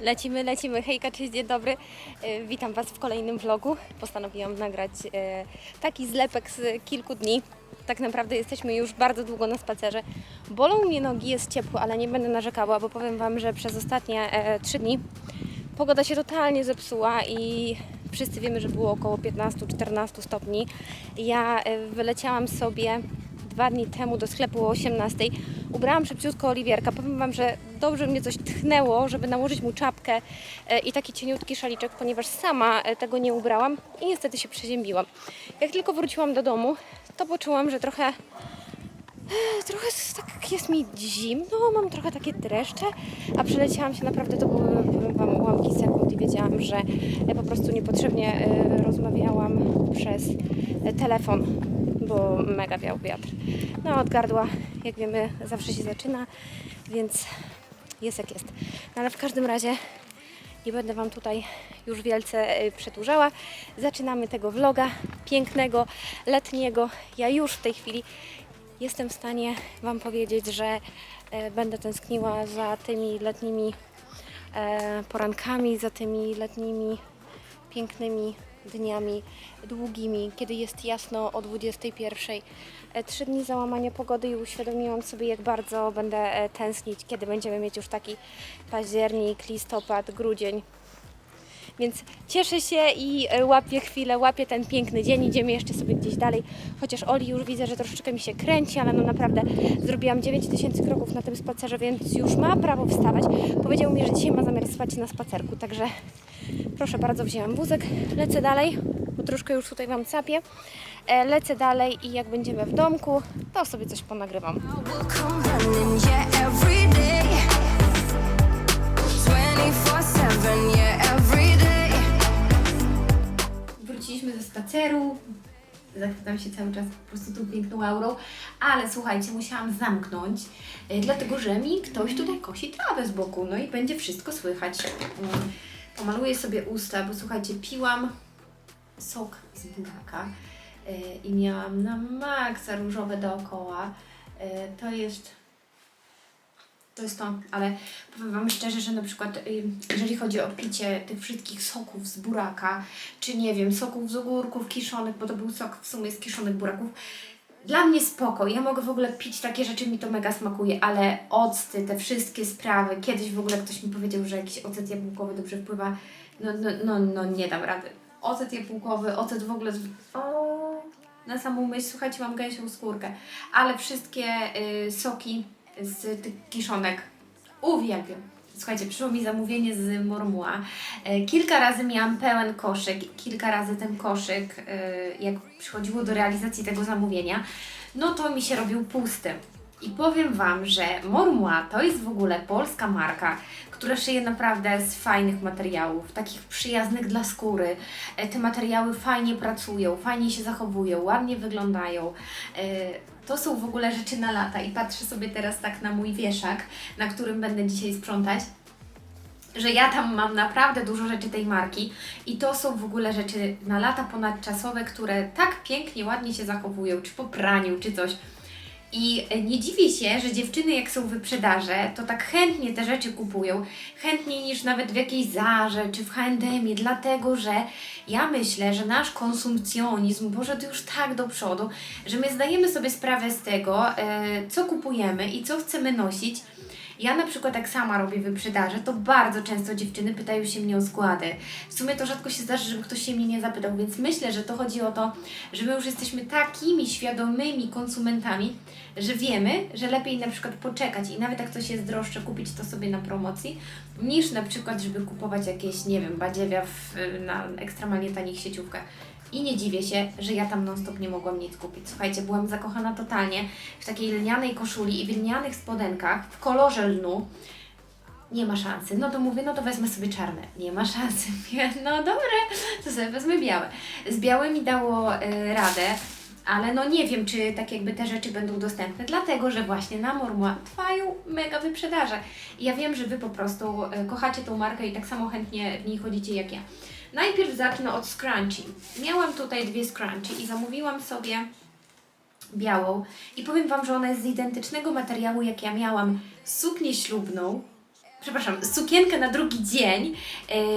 Lecimy, lecimy. Hejka, cześć, dzień dobry. E, Witam Was w kolejnym vlogu. Postanowiłam nagrać e, taki zlepek z kilku dni. Tak naprawdę jesteśmy już bardzo długo na spacerze. Bolą mnie nogi, jest ciepło, ale nie będę narzekała, bo powiem Wam, że przez ostatnie e, trzy dni pogoda się totalnie zepsuła i wszyscy wiemy, że było około 15-14 stopni. Ja wyleciałam sobie dwa dni temu do sklepu o 18. Ubrałam szybciutko Oliwierka. Powiem Wam, że dobrze mnie coś tchnęło, żeby nałożyć mu czapkę e, i taki cieniutki szaliczek, ponieważ sama e, tego nie ubrałam i niestety się przeziębiłam. Jak tylko wróciłam do domu, to poczułam, że trochę e, trochę tak jest mi zimno, mam trochę takie dreszcze, a przeleciałam się naprawdę, to były powiem Wam ułamki sekund i wiedziałam, że e, po prostu niepotrzebnie rozmawiałam przez telefon, bo mega wiał wiatr. No od gardła, jak wiemy, zawsze się zaczyna, więc jest jak jest. No, ale w każdym razie nie będę Wam tutaj już wielce e, przedłużała. Zaczynamy tego vloga pięknego, letniego. Ja już w tej chwili jestem w stanie Wam powiedzieć, że e, będę tęskniła za tymi letnimi e, porankami, za tymi letnimi pięknymi dniami długimi, kiedy jest jasno o 21. E, Trzy dni załamania pogody i uświadomiłam sobie, jak bardzo będę e, tęsknić, kiedy będziemy mieć już taki październik, listopad, grudzień. Więc cieszę się i e, łapię chwilę, łapię ten piękny dzień. Idziemy jeszcze sobie gdzieś dalej. Chociaż Oli już widzę, że troszeczkę mi się kręci, ale no naprawdę zrobiłam 9000 kroków na tym spacerze, więc już ma prawo wstawać. Powiedział mi, że dzisiaj ma zamiar spać na spacerku, także proszę bardzo, wzięłam wózek. Lecę dalej, bo troszkę już tutaj Wam capię. E, Lecę dalej i jak będziemy w domku, to sobie coś ponagrywam. I will come running, yeah, every day. 24 7, yeah, every day. Wróciliśmy ze spaceru. Zachwycam się cały czas po prostu tą piękną aurą, ale słuchajcie, musiałam zamknąć, y, dlatego że mi ktoś tutaj kosi trawę z boku, no i będzie wszystko słychać. Pomaluję sobie usta, bo słuchajcie, piłam sok z buraka y, i miałam na maksa różowe dookoła. Y, To jest to jest to, ale powiem Wam szczerze, że na przykład y, jeżeli chodzi o picie tych wszystkich soków z buraka, czy nie wiem, soków z ogórków kiszonych, bo to był sok w sumie z kiszonych buraków, dla mnie spoko, ja mogę w ogóle pić takie rzeczy, mi to mega smakuje, ale octy, te wszystkie sprawy, kiedyś w ogóle ktoś mi powiedział, że jakiś ocet jabłkowy dobrze wpływa, no, no, no, no nie dam rady. Ocet jabłkowy, ocet w ogóle, o, na samą myśl, słuchajcie, mam gęsią skórkę, ale wszystkie y, soki z tych kiszonek. Uwielbiam. Słuchajcie, przyszło mi zamówienie z Mormuła. E, Kilka razy miałam pełen koszyk, kilka razy ten koszyk, e, jak przychodziło do realizacji tego zamówienia, no to mi się robił pusty. I powiem Wam, że Mormua to jest w ogóle polska marka, która szyje naprawdę z fajnych materiałów, takich przyjaznych dla skóry. E, Te materiały fajnie pracują, fajnie się zachowują, ładnie wyglądają. To są w ogóle rzeczy na lata i patrzę sobie teraz tak na mój wieszak, na którym będę dzisiaj sprzątać że ja tam mam naprawdę dużo rzeczy tej marki i to są w ogóle rzeczy na lata ponadczasowe, które tak pięknie, ładnie się zachowują, czy po praniu, czy coś. I nie dziwię się, że dziewczyny jak są wyprzedaże, to tak chętnie te rzeczy kupują, chętniej niż nawet w jakiejś Zarze czy w H&M, dlatego że ja myślę, że nasz konsumpcjonizm poszedł już tak do przodu, że my zdajemy sobie sprawę z tego, e, co kupujemy i co chcemy nosić. Ja na przykład jak sama robię wyprzedaże, to bardzo często dziewczyny pytają się mnie o składy. W sumie to rzadko się zdarzy, żeby ktoś się mnie nie zapytał, więc myślę, że to chodzi o to, że my już jesteśmy takimi świadomymi konsumentami, że wiemy, że lepiej na przykład poczekać i nawet jak coś jest droższe, kupić to sobie na promocji, niż na przykład, żeby kupować jakieś, nie wiem, badziewia w, na ekstremalnie tanich sieciówkach. I nie dziwię się, że ja tam non-stop nie mogłam nic kupić. Słuchajcie, byłam zakochana totalnie w takiej lnianej koszuli i w lnianych spodenkach w kolorze lnu. Nie ma szansy. No to mówię, no to wezmę sobie czarne. Nie ma szansy. No dobra, to sobie wezmę białe. Z białymi dało y, radę, ale no nie wiem, czy tak jakby te rzeczy będą dostępne, dlatego że właśnie na Mormua trwają mega wyprzedaże. I ja wiem, że Wy po prostu y, kochacie tą markę i tak samo chętnie w niej chodzicie jak ja. Najpierw zacznę od scrunchie. Miałam tutaj dwie scrunchie i zamówiłam sobie białą i powiem Wam, że ona jest z identycznego materiału, jak ja miałam suknię ślubną, przepraszam, sukienkę na drugi dzień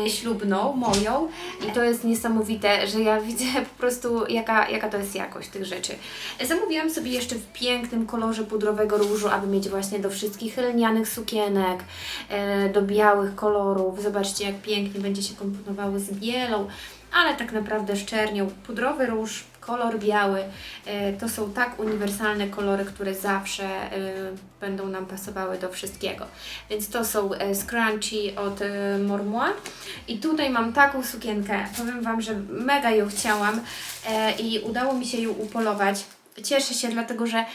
e, ślubną moją i to jest niesamowite, że ja widzę po prostu jaka, jaka to jest jakość tych rzeczy. Zamówiłam sobie jeszcze w pięknym kolorze pudrowego różu, aby mieć właśnie do wszystkich lnianych sukienek, e, do białych kolorów. Zobaczcie jak pięknie będzie się komponowały z bielą, ale tak naprawdę szczernią. Pudrowy róż, kolor biały, e, to są tak uniwersalne kolory, które zawsze e, będą nam pasowały do wszystkiego. Więc to są e, scrunchie od Mormua i tutaj mam taką sukienkę, powiem Wam, że mega ją chciałam i udało mi się ją upolować. Cieszę się dlatego, że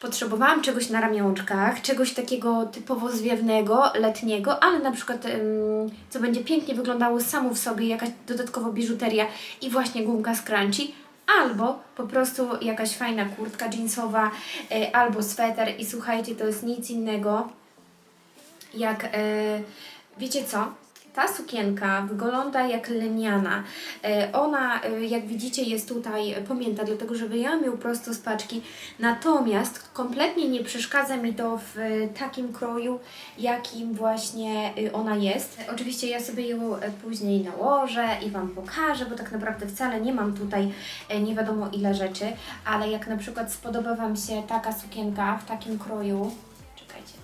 potrzebowałam czegoś na ramionczkach, czegoś takiego typowo zwiewnego, letniego, ale na przykład co będzie pięknie wyglądało samo w sobie, jakaś dodatkowo biżuteria i właśnie gumka scrunchie, albo po prostu jakaś fajna kurtka jeansowa, y, albo sweter i słuchajcie, to jest nic innego jak, e, wiecie co? Ta sukienka wygląda jak leniana. E, ona, e, jak widzicie, jest tutaj pamięta, dlatego że wyjęłam ją prosto z paczki. Natomiast kompletnie nie przeszkadza mi to w e, takim kroju, jakim właśnie ona jest. Oczywiście ja sobie ją później nałożę i Wam pokażę, bo tak naprawdę wcale nie mam tutaj nie wiadomo ile rzeczy, ale jak na przykład spodoba Wam się taka sukienka w takim kroju, czekajcie,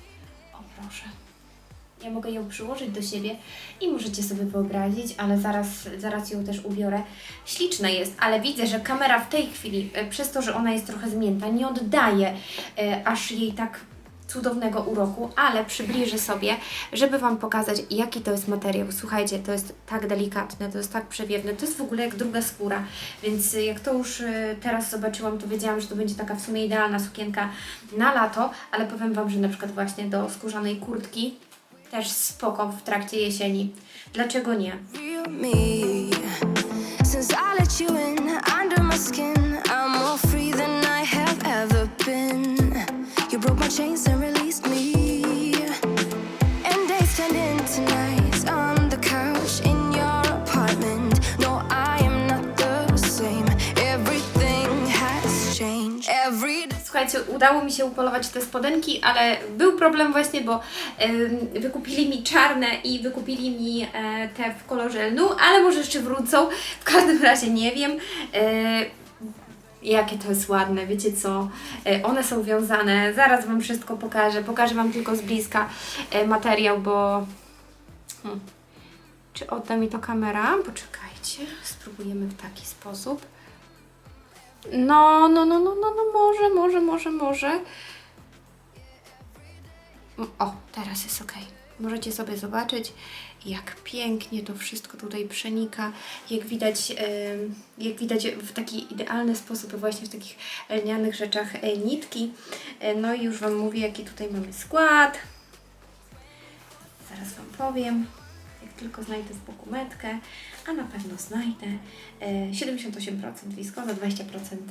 o proszę. Ja mogę ją przyłożyć do siebie i możecie sobie wyobrazić, ale zaraz, zaraz ją też ubiorę. Śliczna jest, ale widzę, że kamera w tej chwili, e, przez to, że ona jest trochę zmięta, nie oddaje e, aż jej tak cudownego uroku, ale przybliżę sobie, żeby Wam pokazać, jaki to jest materiał. Słuchajcie, to jest tak delikatne, to jest tak przewiewne, to jest w ogóle jak druga skóra, więc jak to już e, teraz zobaczyłam, to wiedziałam, że to będzie taka w sumie idealna sukienka na lato, ale powiem Wam, że na przykład właśnie do skórzanej kurtki też spoko w trakcie jesieni. Dlaczego nie? you under my udało mi się upolować te spodenki, ale był problem właśnie, bo em, wykupili mi czarne i wykupili mi e, te w kolorze lnu, ale może jeszcze wrócą. W każdym razie nie wiem. E, Jakie to jest ładne, wiecie co? E, One są wiązane, zaraz Wam wszystko pokażę. Pokażę Wam tylko z bliska materiał, bo. Hmm. Czy odda mi to kamera? Poczekajcie, spróbujemy w taki sposób. No, no, no, no, no, no, może, może, może, może. O, teraz jest ok. Możecie sobie zobaczyć, jak pięknie to wszystko tutaj przenika. Jak widać, jak widać w taki idealny sposób, właśnie w takich lnianych rzeczach e, nitki. E, No i już Wam mówię, jaki tutaj mamy skład. Zaraz Wam powiem. Tylko znajdę z boku metkę, a na pewno znajdę. E, 78% wiskoza, 20%,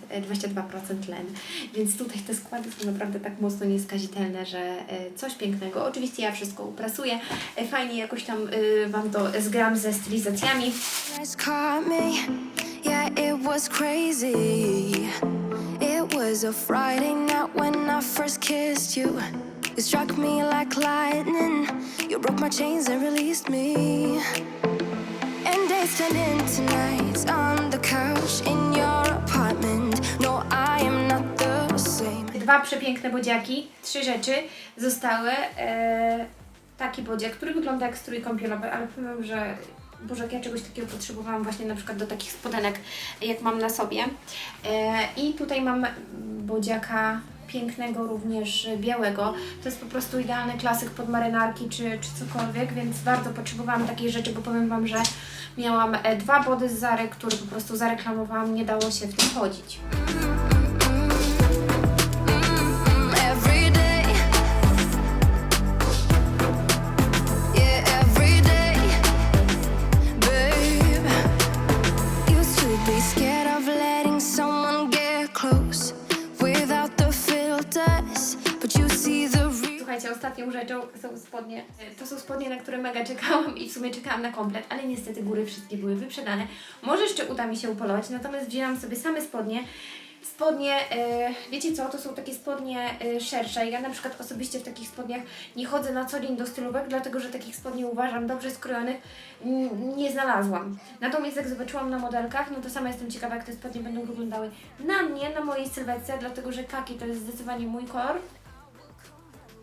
e, 22% len. Więc tutaj te składy są naprawdę tak mocno nieskazitelne, że e, coś pięknego. Oczywiście ja wszystko uprasuję. E, Fajnie jakoś tam e, Wam to zgram ze stylizacjami. It was a Friday night when I first kissed you. You struck me like lightning. You broke my chains and released me. And days turned into nights on the couch in your apartment. No, I am not the same. Dwa przepiękne bodziaki, trzy rzeczy zostały. E, taki bodziak, który wygląda jak strój kąpielowy, ale powiem, że Boże, jak ja czegoś takiego potrzebowałam właśnie na przykład do takich spodenek, jak mam na sobie. E, I tutaj mam bodziaka pięknego, również białego. To jest po prostu idealny klasyk pod marynarki czy, czy cokolwiek, więc bardzo potrzebowałam takiej rzeczy, bo powiem Wam, że miałam e, dwa body z Zary, które po prostu zareklamowałam, nie dało się w tym chodzić. Ostatnią rzeczą są spodnie. To są spodnie, na które mega czekałam i w sumie czekałam na komplet, ale niestety góry wszystkie były wyprzedane. Może jeszcze uda mi się upolować, natomiast wzięłam sobie same spodnie spodnie, e, wiecie co, to są takie spodnie e, szersze. Ja na przykład osobiście w takich spodniach nie chodzę na co dzień do stylówek, dlatego że takich spodni uważam dobrze skrojonych nie znalazłam. Natomiast jak zobaczyłam na modelkach, no to sama jestem ciekawa, jak te spodnie będą wyglądały na mnie, na mojej sylwetce, dlatego że kaki to jest zdecydowanie mój kolor.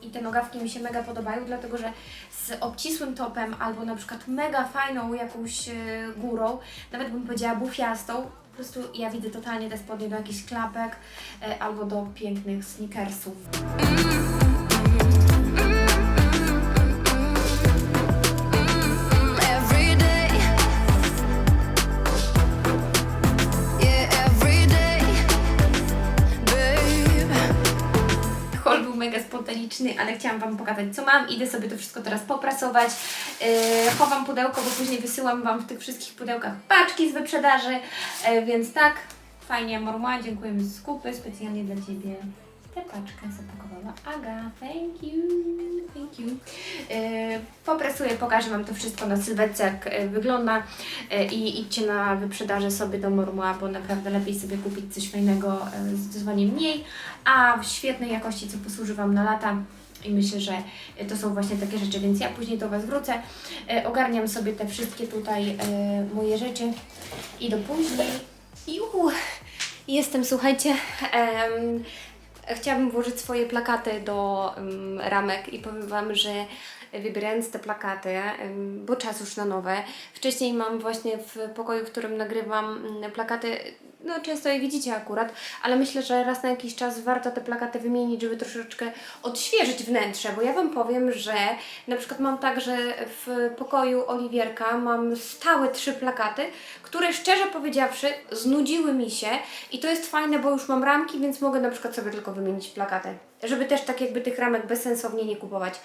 I te nogawki mi się mega podobają, dlatego że z obcisłym topem albo na przykład mega fajną jakąś e, górą, nawet bym powiedziała bufiastą, po prostu ja widzę totalnie te spodnie do jakichś klapek e, albo do pięknych sneakersów. Ale chciałam Wam pokazać co mam. Idę sobie to wszystko teraz poprasować. Yy, chowam pudełko, bo później wysyłam Wam w tych wszystkich pudełkach paczki z wyprzedaży. Yy, więc tak, fajnie, Mormua, dziękujemy z skupy, specjalnie dla Ciebie. Tę paczkę zapakowała Aga. Thank you, thank you. Yy, poprasuję, pokażę Wam to wszystko na sylwetce, jak yy, wygląda yy, i idźcie na wyprzedaży sobie do Mormua, bo naprawdę lepiej sobie kupić coś fajnego, yy, zdecydowanie mniej, a w świetnej jakości, co posłuży Wam na lata. I myślę, że to są właśnie takie rzeczy, więc ja później do Was wrócę. E, ogarniam sobie te wszystkie tutaj e, moje rzeczy i do później. Juhu, jestem, słuchajcie. em, chciałabym włożyć swoje plakaty do em, ramek i powiem Wam, że wybierając te plakaty, em, bo czas już na nowe. Wcześniej mam właśnie w pokoju, w którym nagrywam mm, plakaty, no często je widzicie akurat, ale myślę, że raz na jakiś czas warto te plakaty wymienić, żeby troszeczkę odświeżyć wnętrze, bo ja Wam powiem, że na przykład mam tak, że w pokoju Oliwierka mam stałe trzy plakaty, które szczerze powiedziawszy znudziły mi się i to jest fajne, bo już mam ramki, więc mogę na przykład sobie tylko wymienić plakaty, żeby też tak jakby tych ramek bezsensownie nie kupować.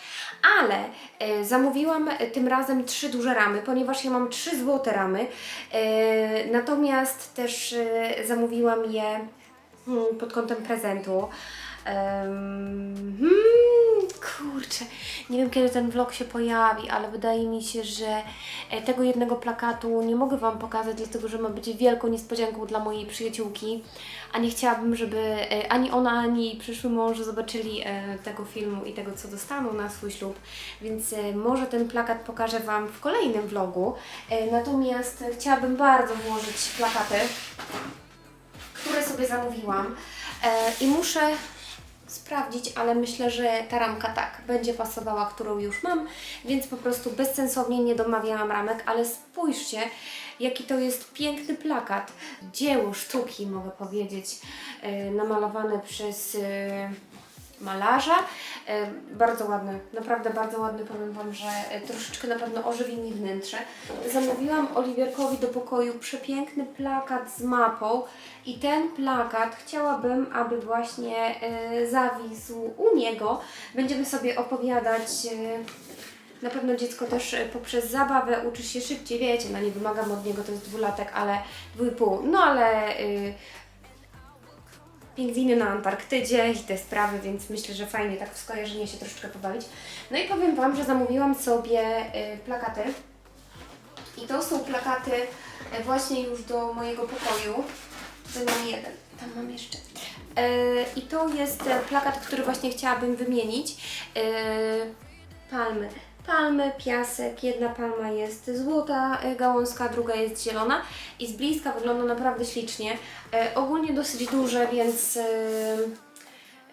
Ale e, zamówiłam e, tym razem trzy duże ramy, ponieważ ja mam trzy złote ramy, e, natomiast też e, zamówiłam je hmm, pod kątem prezentu. Em, hmm, kurczę, nie wiem kiedy ten vlog się pojawi, ale wydaje mi się, że e, tego jednego plakatu nie mogę Wam pokazać, dlatego że ma być wielką niespodzianką dla mojej przyjaciółki, a nie chciałabym, żeby e, ani ona, ani przyszły mąż zobaczyli e, tego filmu i tego, co dostaną na swój ślub, więc może ten plakat pokażę Wam w kolejnym vlogu, natomiast chciałabym bardzo włożyć plakaty, które sobie zamówiłam. I muszę sprawdzić, ale myślę, że ta ramka tak będzie pasowała, którą już mam, więc po prostu bezsensownie nie domawiałam ramek, ale spójrzcie, jaki to jest piękny plakat. Dzieło sztuki, mogę powiedzieć, e, namalowane przez e, malarza. E, bardzo ładny, naprawdę bardzo ładny. Powiem Wam, że e, troszeczkę na pewno ożywi mi wnętrze. Zamówiłam Oliwierkowi do pokoju przepiękny plakat z mapą i ten plakat chciałabym, aby właśnie e, zawisł u niego. Będziemy sobie opowiadać. Na pewno dziecko też poprzez zabawę uczy się szybciej, wiecie, no nie wymagam od niego, to jest dwulatek, ale dwójpół, no ale pingwiny na Antarktydzie i te sprawy, więc myślę, że fajnie tak w skojarzenie się troszeczkę pobawić. No i powiem Wam, że zamówiłam sobie y, plakaty i to są plakaty y, właśnie już do mojego pokoju. Tutaj mam jeden, tam mam jeszcze. Y, I to jest plakat, który właśnie chciałabym wymienić. Palmy. Palmy, piasek, jedna palma jest złota y, gałązka, druga jest zielona i z bliska wygląda naprawdę ślicznie. E, ogólnie dosyć duże, więc, e,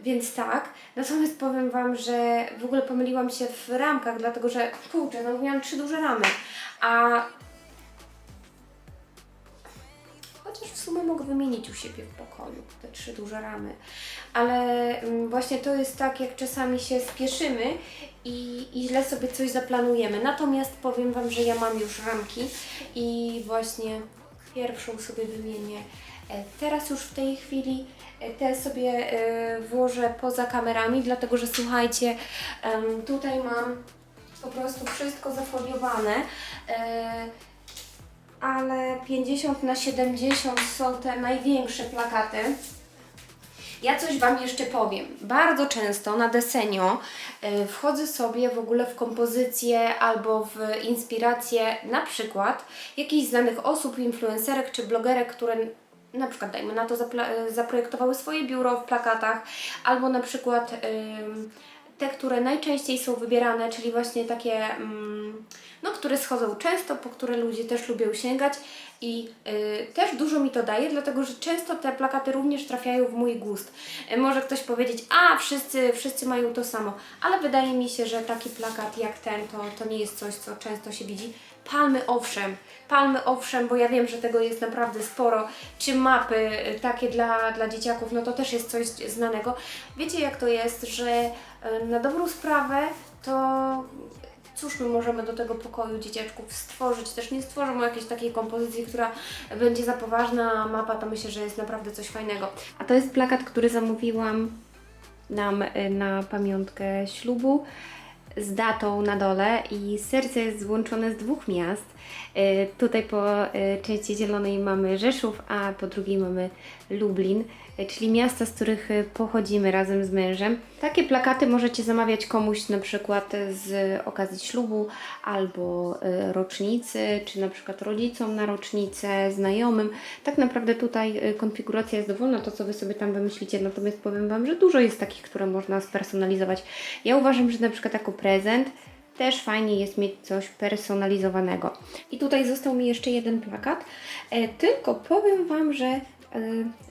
więc tak. Natomiast powiem Wam, że w ogóle pomyliłam się w ramkach, dlatego że kurczę, zamówiłam trzy duże ramy, a Chociaż w sumie mogę wymienić u siebie w pokoju te trzy duże ramy. Ale mm, właśnie to jest tak, jak czasami się spieszymy i, i źle sobie coś zaplanujemy. Natomiast powiem Wam, że ja mam już ramki i właśnie pierwszą sobie wymienię. E, Teraz już w tej chwili e, te sobie e, włożę poza kamerami, dlatego że słuchajcie, tutaj mam po prostu wszystko zafoliowane. E, ale 50 na 70 są te największe plakaty. Ja coś Wam jeszcze powiem. Bardzo często na desenio y, wchodzę sobie w ogóle w kompozycję albo w inspirację na przykład jakichś znanych osób, influencerek czy blogerek, które na przykład dajmy na to e, zaprojektowały swoje biuro w plakatach, albo na przykład ym, te, które najczęściej są wybierane, czyli właśnie takie, mm, no, które schodzą często, po które ludzie też lubią sięgać i y, też dużo mi to daje, dlatego że często te plakaty również trafiają w mój gust. Y, może ktoś powiedzieć, a wszyscy, wszyscy mają to samo, ale wydaje mi się, że taki plakat jak ten to, to nie jest coś, co często się widzi. Palmy owszem, palmy owszem, bo ja wiem, że tego jest naprawdę sporo, czy mapy y, takie dla, dla dzieciaków, no to też jest coś znanego. Wiecie jak to jest, że y, na dobrą sprawę to cóż my możemy do tego pokoju dzieciaczków stworzyć. Też nie stworzymy jakiejś takiej kompozycji, która będzie za poważna, mapa to myślę, że jest naprawdę coś fajnego. A to jest plakat, który zamówiłam nam y, na pamiątkę ślubu z datą na dole i serce jest złączone z dwóch miast. Y, Tutaj po y, części zielonej mamy Rzeszów, a po drugiej mamy Lublin, czyli miasta, z których y, pochodzimy razem z mężem. Takie plakaty możecie zamawiać komuś na przykład z okazji ślubu albo y, rocznicy, czy na przykład rodzicom na rocznicę, znajomym. Tak naprawdę tutaj y, konfiguracja jest dowolna, to co Wy sobie tam wymyślicie, natomiast powiem Wam, że dużo jest takich, które można spersonalizować. Ja uważam, że na przykład jako prezent też fajnie jest mieć coś personalizowanego. I tutaj został mi jeszcze jeden plakat, e, tylko powiem Wam, że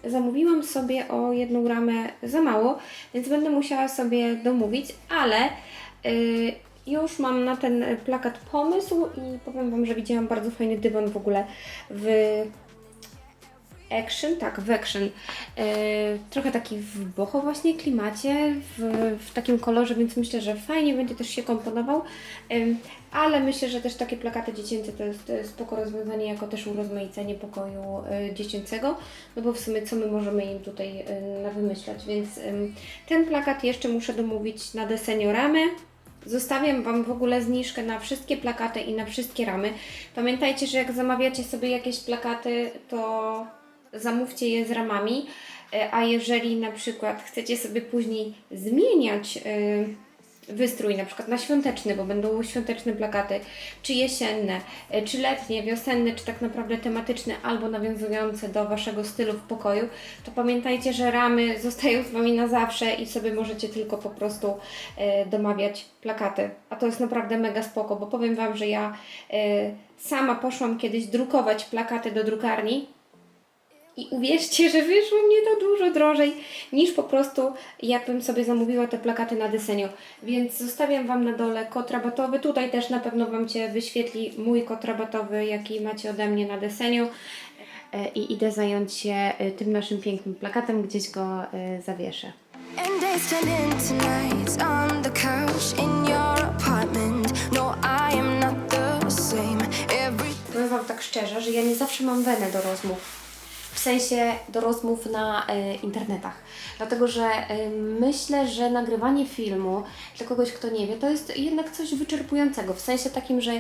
zamówiłam sobie o jedną ramę za mało, więc będę musiała sobie domówić, ale e, już mam na ten plakat pomysł i powiem Wam, że widziałam bardzo fajny dywan w ogóle w Action, tak, w Action. E, trochę taki w boho właśnie klimacie, w, w takim kolorze, więc myślę, że fajnie będzie też się komponował. Ale myślę, że też takie plakaty dziecięce to jest spoko rozwiązanie, jako też urozmaicenie pokoju e, dziecięcego, no bo w sumie co my możemy im tutaj e, nawymyślać, więc ten plakat jeszcze muszę domówić na desenioramę. Zostawiam Wam w ogóle zniżkę na wszystkie plakaty i na wszystkie ramy. Pamiętajcie, że jak zamawiacie sobie jakieś plakaty, to zamówcie je z ramami, e, a jeżeli na przykład chcecie sobie później zmieniać e, wystrój, na przykład na świąteczny, bo będą świąteczne plakaty, czy jesienne, e, czy letnie, wiosenne, czy tak naprawdę tematyczne, albo nawiązujące do Waszego stylu w pokoju, to pamiętajcie, że ramy zostają z Wami na zawsze i sobie możecie tylko po prostu domawiać plakaty. A to jest naprawdę mega spoko, bo powiem Wam, że ja sama poszłam kiedyś drukować plakaty do drukarni, i uwierzcie, że wyszło mnie to dużo drożej niż po prostu jakbym sobie zamówiła te plakaty na deseniu. Więc zostawiam Wam na dole kod rabatowy. Tutaj też na pewno Wam Cię wyświetli mój kod rabatowy, jaki macie ode mnie na deseniu. E, I idę zająć się e, tym naszym pięknym plakatem, gdzieś go e, zawieszę. No, Powiem Wam tak szczerze, że ja nie zawsze mam wenę do rozmów. Sensie do rozmów na e, internetach. Dlatego, że e, myślę, że nagrywanie filmu dla kogoś, kto nie wie, to jest jednak coś wyczerpującego. W sensie takim, że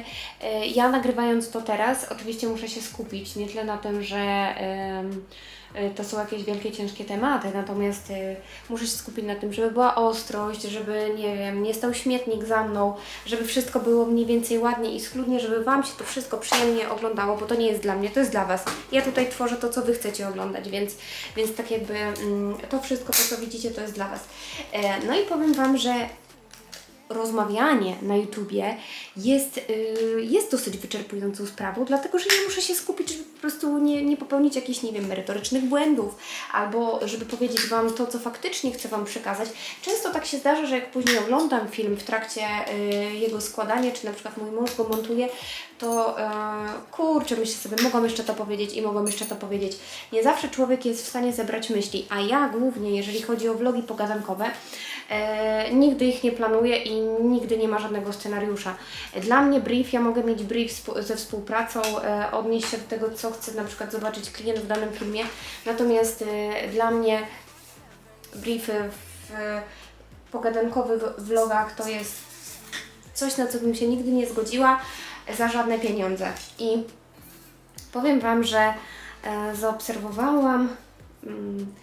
e, ja nagrywając to teraz, oczywiście muszę się skupić nie tyle na tym, że to są jakieś wielkie, ciężkie tematy, natomiast e, muszę się skupić na tym, żeby była ostrość, żeby, nie wiem, nie stał śmietnik za mną, żeby wszystko było mniej więcej ładnie i schludnie, żeby Wam się to wszystko przyjemnie oglądało, bo to nie jest dla mnie, to jest dla Was. Ja tutaj tworzę to, co Wy chcecie oglądać, więc, więc tak jakby mm, to wszystko, to co widzicie, to jest dla Was. E, no i powiem Wam, że rozmawianie na YouTubie jest, y, jest dosyć wyczerpującą sprawą, dlatego że ja muszę się skupić, żeby po prostu nie, nie popełnić jakichś, nie wiem, merytorycznych błędów, albo żeby powiedzieć Wam to, co faktycznie chcę Wam przekazać. Często tak się zdarza, że jak później oglądam film w trakcie y, jego składania, czy na przykład mój mąż go montuje, to e, kurczę, myślę sobie, mogłam jeszcze to powiedzieć i mogłam jeszcze to powiedzieć. Nie zawsze człowiek jest w stanie zebrać myśli, a ja głównie, jeżeli chodzi o vlogi pogadankowe, e, nigdy ich nie planuję i nigdy nie ma żadnego scenariusza. Dla mnie brief, ja mogę mieć brief ze współpracą, e, odnieść się do tego, co chce na przykład zobaczyć klient w danym filmie, natomiast e, dla mnie briefy w pogadankowych vlogach to jest coś, na co bym się nigdy nie zgodziła za żadne pieniądze. I powiem Wam, że e, zaobserwowałam mm,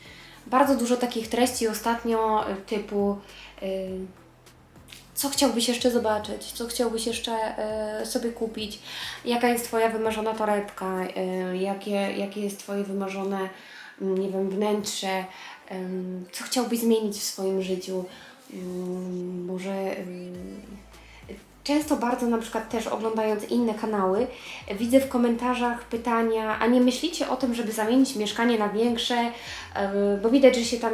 bardzo dużo takich treści ostatnio e, typu e, co chciałbyś jeszcze zobaczyć, co chciałbyś jeszcze e, sobie kupić, jaka jest Twoja wymarzona torebka, jakie, jakie jest Twoje wymarzone, mm, nie wiem, wnętrze, co chciałbyś zmienić w swoim życiu, może Często bardzo na przykład też oglądając inne kanały, widzę w komentarzach pytania, a nie myślicie o tym, żeby zamienić mieszkanie na większe, bo widać, że się tam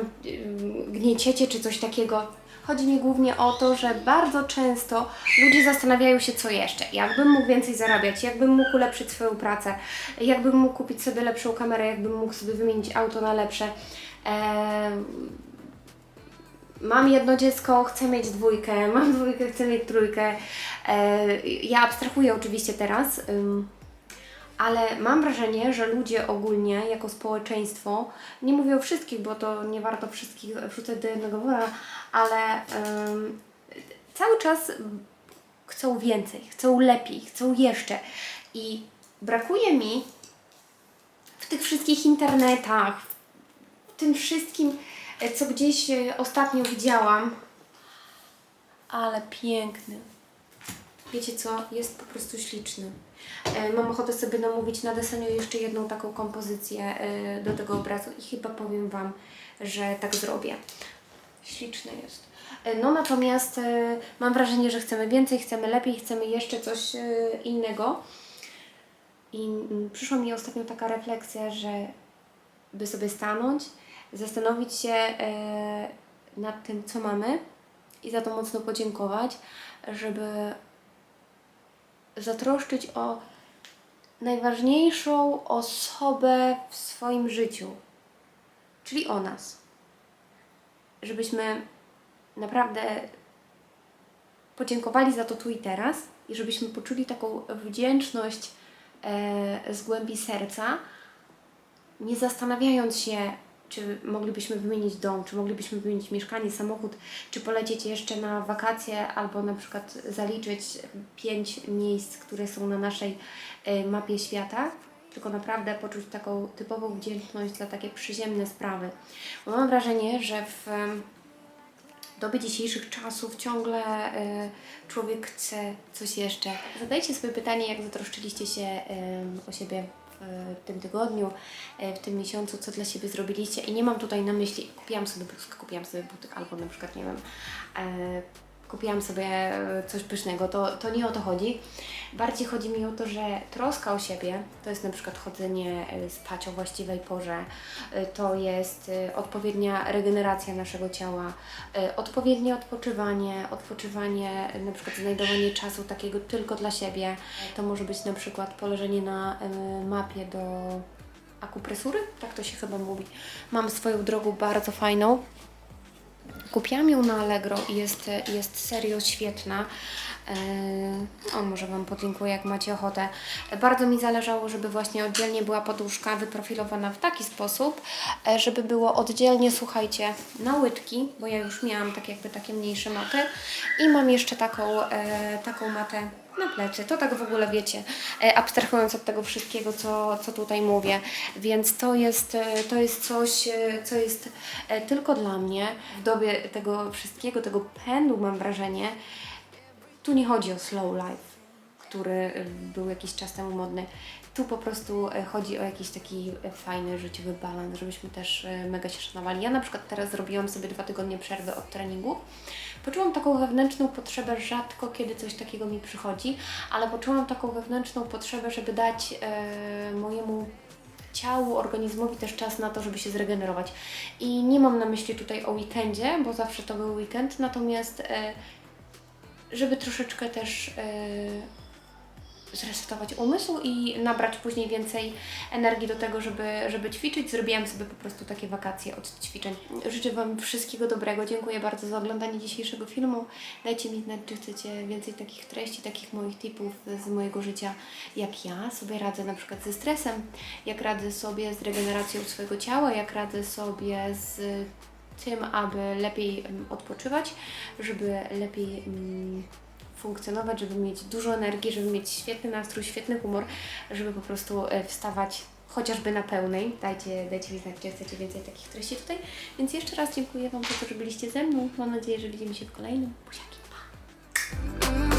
gnieciecie czy coś takiego. Chodzi mi głównie o to, że bardzo często ludzie zastanawiają się, co jeszcze. Jakbym mógł więcej zarabiać, jakbym mógł ulepszyć swoją pracę, jakbym mógł kupić sobie lepszą kamerę, jakbym mógł sobie wymienić auto na lepsze. Eee, mam jedno dziecko, chcę mieć dwójkę, mam dwójkę, chcę mieć trójkę. E, ja abstrahuję oczywiście teraz, ale mam wrażenie, że ludzie ogólnie, jako społeczeństwo, nie mówię o wszystkich, bo to nie warto wszystkich wrzucać do jednego wora, ale cały czas chcą więcej, chcą lepiej, chcą jeszcze. I brakuje mi w tych wszystkich internetach, w tym wszystkim, co gdzieś e, ostatnio widziałam, ale piękny. Wiecie co? Jest po prostu śliczny. E, Mam ochotę sobie namówić na deseniu jeszcze jedną taką kompozycję e, do tego obrazu i chyba powiem Wam, że tak zrobię. Śliczny jest. E, No natomiast e, mam wrażenie, że chcemy więcej, chcemy lepiej, chcemy jeszcze coś e, innego. I mm, przyszła mi ostatnio taka refleksja, że by sobie stanąć, zastanowić się e, nad tym, co mamy i za to mocno podziękować, żeby zatroszczyć o najważniejszą osobę w swoim życiu, czyli o nas. Żebyśmy naprawdę podziękowali za to tu i teraz i żebyśmy poczuli taką wdzięczność e, z głębi serca, nie zastanawiając się, czy moglibyśmy wymienić dom, czy moglibyśmy wymienić mieszkanie, samochód, czy polecieć jeszcze na wakacje, albo na przykład zaliczyć pięć miejsc, które są na naszej e, mapie świata, tylko naprawdę poczuć taką typową wdzięczność za takie przyziemne sprawy. Bo mam wrażenie, że w em, dobie dzisiejszych czasów ciągle e, człowiek chce coś jeszcze. Zadajcie sobie pytanie, jak zatroszczyliście się o siebie w tym tygodniu, e, w tym miesiącu, co dla siebie zrobiliście. I nie mam tutaj na myśli, kupiłam sobie bluzkę, kupiłam sobie buty, albo na przykład, nie wiem, e, kupiłam sobie e, coś pysznego. To, to nie o to chodzi. Bardziej chodzi mi o to, że troska o siebie to jest na przykład chodzenie e, spać o właściwej porze, e, to jest odpowiednia regeneracja naszego ciała, odpowiednie odpoczywanie, odpoczywanie, na przykład znajdowanie czasu takiego tylko dla siebie. To może być na przykład poleżenie na mapie do akupresury, tak to się chyba mówi. Mam swoją drogą bardzo fajną. Kupiłam ją na Allegro i jest, jest serio świetna. Eee, O, może Wam podziękuję, jak macie ochotę. Bardzo mi zależało, żeby właśnie oddzielnie była poduszka wyprofilowana w taki sposób, e, żeby było oddzielnie, słuchajcie, na łydki, bo ja już miałam tak jakby takie mniejsze maty i mam jeszcze taką, e, taką matę na plecy. To tak w ogóle wiecie, e, abstrahując od tego wszystkiego, co, co tutaj mówię. Więc to jest, e, to jest coś, e, co jest tylko dla mnie. W dobie tego wszystkiego, tego pędu mam wrażenie, tu nie chodzi o slow life, który był jakiś czas temu modny. Tu po prostu e, chodzi o jakiś taki e, fajny, życiowy balans, żebyśmy też e, mega się szanowali. Ja na przykład teraz zrobiłam sobie dwa tygodnie przerwy od treningu. Poczułam taką wewnętrzną potrzebę, rzadko kiedy coś takiego mi przychodzi, ale poczułam taką wewnętrzną potrzebę, żeby dać e, mojemu ciału, organizmowi też czas na to, żeby się zregenerować. I nie mam na myśli tutaj o weekendzie, bo zawsze to był weekend, natomiast e, żeby troszeczkę też e, zresetować umysł i nabrać później więcej energii do tego, żeby, żeby ćwiczyć. Zrobiłam sobie po prostu takie wakacje od ćwiczeń. Życzę Wam wszystkiego dobrego. Dziękuję bardzo za oglądanie dzisiejszego filmu. Dajcie mi znać, czy chcecie więcej takich treści, takich moich tipów z mojego życia, jak ja sobie radzę na przykład ze stresem, jak radzę sobie z regeneracją swojego ciała, jak radzę sobie z tym, aby lepiej em, odpoczywać, żeby lepiej mm, funkcjonować, żeby mieć dużo energii, żeby mieć świetny nastrój, świetny humor, żeby po prostu e, wstawać chociażby na pełnej. Dajcie, dajcie mi znać, czy chcecie więcej takich treści tutaj. Więc jeszcze raz dziękuję Wam za to, że byliście ze mną. Mam nadzieję, że widzimy się w kolejnym. Buziaki, pa!